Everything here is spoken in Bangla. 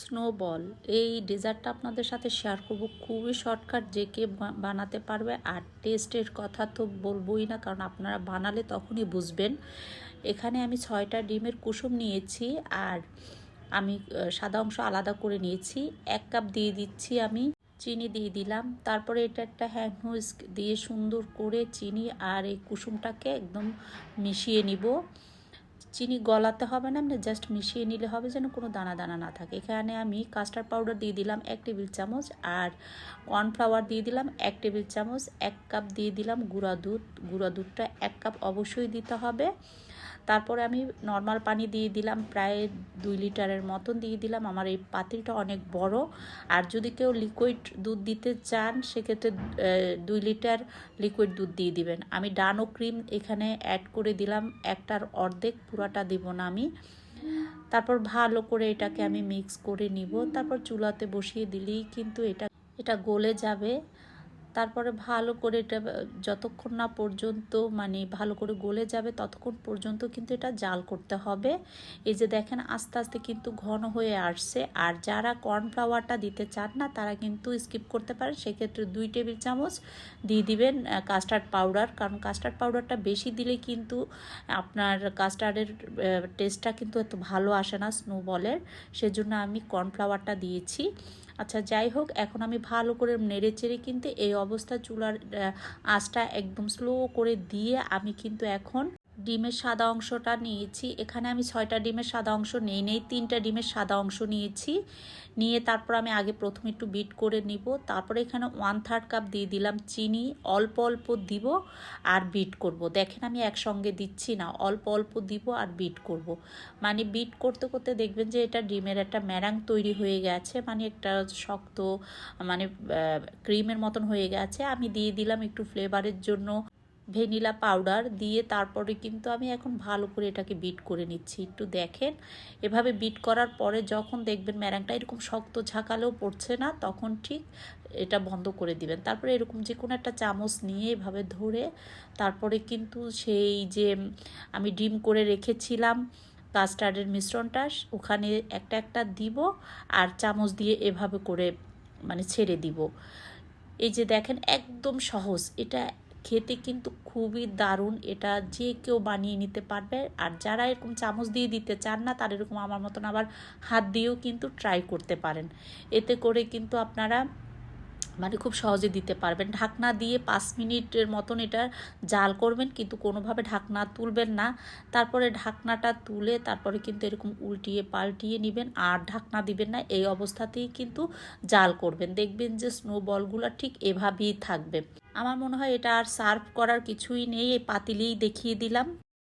স্নোবল এই ডেজার্টটা আপনাদের সাথে শেয়ার করব। খুবই শর্টকাট যে কে বানাতে পারবে। আর টেস্টের কথা তো বলবোই না, কারণ আপনারা বানালে তখনই বুঝবেন। এখানে আমি ছয়টা ডিমের কুসুম নিয়েছি, আর আমি সাদা অংশ আলাদা করে নিয়েছি। এক কাপ দিয়ে দিচ্ছি আমি, চিনি দিয়ে দিলাম। তারপরে এটা একটা হ্যান্ড হুইস্ক দিয়ে সুন্দর করে চিনি আর এই কুসুমটাকে একদম মিশিয়ে নিব। চিনি গলাতে হবে না আপনি জাস্ট মিশিয়ে নিলে হবে যেন কোনো দানা দানা না থাকে। এখানে আমি কাস্টার্ড পাউডার দিয়ে দিলাম এক টেবিল চামচ আর কর্নফ্লাওয়ার দিয়ে দিলাম এক টেবিল চামচ, এক কাপ দিয়ে দিলাম গুঁড়া দুধ। গুঁড়া দুধটা এক কাপ অবশ্যই দিতে হবে। তারপরে আমি নর্মাল পানি দিয়ে দিলাম, প্রায় দুই লিটারের মতন দিয়ে দিলাম। আমার এই পাতিলটা অনেক বড়। আর যদি কেউ লিকুইড দুধ দিতে চান, সেক্ষেত্রে দুই লিটার লিকুইড দুধ দিয়ে দিবেন। আমি ডানো ক্রিম এখানে অ্যাড করে দিলাম। একটার অর্ধেক, পুরাটা দিব না আমি। তারপর ভালো করে এটাকে আমি মিক্স করে নিব। তারপর চুলাতে বসিয়ে দিলেই কিন্তু এটা এটা গলে যাবে। তারপরে ভালো করে এটা যতক্ষণ না পর্যন্ত মানে ভালো করে গলে যাবে ততক্ষণ পর্যন্ত কিন্তু এটা জাল করতে হবে। এই যে দেখেন আস্তে আস্তে কিন্তু ঘন হয়ে আসছে। আর যারা কর্নফ্লাওয়ারটা দিতে চান না, তারা কিন্তু স্কিপ করতে পারেন। সেক্ষেত্রে দুই টেবিল চামচ দিয়ে দিবেন কাস্টার্ড পাউডার কারণ কাস্টার্ড পাউডারটা বেশি দিলে কিন্তু আপনার কাস্টার্ডের টেস্টটা কিন্তু এত ভালো আসে না স্নোবলের সেজন্য আমি কর্নফ্লাওয়ারটা দিয়েছি। আচ্ছা যাই হোক, এখন আমি ভালো করে নেড়ে চেড়ে কিন্তু এই অবস্থা চুলার আঁচটা একদম স্লো করে দিয়ে আমি কিন্তু এখন ডিমের সাদা অংশটা নিয়েছি। এখানে আমি ছয়টা ডিমের সাদা অংশ নেই নেই, তিনটা ডিমের সাদা অংশ নিয়েছি। নিয়ে তারপর আমি আগে প্রথমে একটু বিট করে নিব। তারপরে এখানে ওয়ান থার্ড কাপ দিয়ে দিলাম চিনি, অল্প অল্প দিব আর বিট করব। দেখেন আমি একসঙ্গে দিচ্ছি না, অল্প অল্প দিব আর বিট করব। মানে বিট করতে করতে দেখবেন যে এটা ডিমের একটা ম্যারাং তৈরি হয়ে গেছে মানে একটা শক্ত মানে ক্রিমের মতন হয়ে গেছে। আমি দিয়ে দিলাম একটু ফ্লেভারের জন্য ভ্যানিলা পাউডার দিয়ে তারপরে কিন্তু আমি এখন ভালো করে এটাকে বিট করে নিচ্ছি। একটু দেখেন, এভাবে বিট করার পরে যখন দেখবেন ম্যারাংটা এরকম শক্ত ঝাঁকালেও পড়ছে না, তখন ঠিক এটা বন্ধ করে দিবেন। তারপরে এরকম যে কোনো একটা চামচ নিয়ে এভাবে ধরে তারপরে কিন্তু সেই যে আমি ডিম করে রেখেছিলাম কাস্টার্ডের মিশ্রণটা, ওখানে একটা একটা দিব আর চামচ দিয়ে এভাবে করে মানে ছেড়ে দিব। এই যে দেখেন, একদম সহজ। এটা খেতে কিন্তু খুবই দারুণ। এটা যে কেউ বানিয়ে নিতে পারবে। আর যারা এরকম চামচ দিয়ে দিতে চান না, তারা এরকম আমার মতন আবার হাত দিয়েও কিন্তু ট্রাই করতে পারেন। এতে করে কিন্তু আপনারা মানে খুব সহজে দিতে পারবেন। ঢাকনা দিয়ে পাঁচ মিনিটের মতন এটা জাল করবেন, কিন্তু কোনোভাবে ঢাকনা তুলবেন না। তারপরে ঢাকনাটা তুলে তারপরে কিন্তু এরকম উল্টিয়ে পাল্টিয়ে নেবেন, আর ঢাকনা দিবেন না, এই অবস্থাতেই কিন্তু জাল করবেন। দেখবেন যে স্নো বলগুলো ঠিক এভাবেই থাকবে। আমার মনে হয় এটা আর সার্ভ করার কিছুই নেই, এই পাতিলেই দেখিয়ে দিলাম।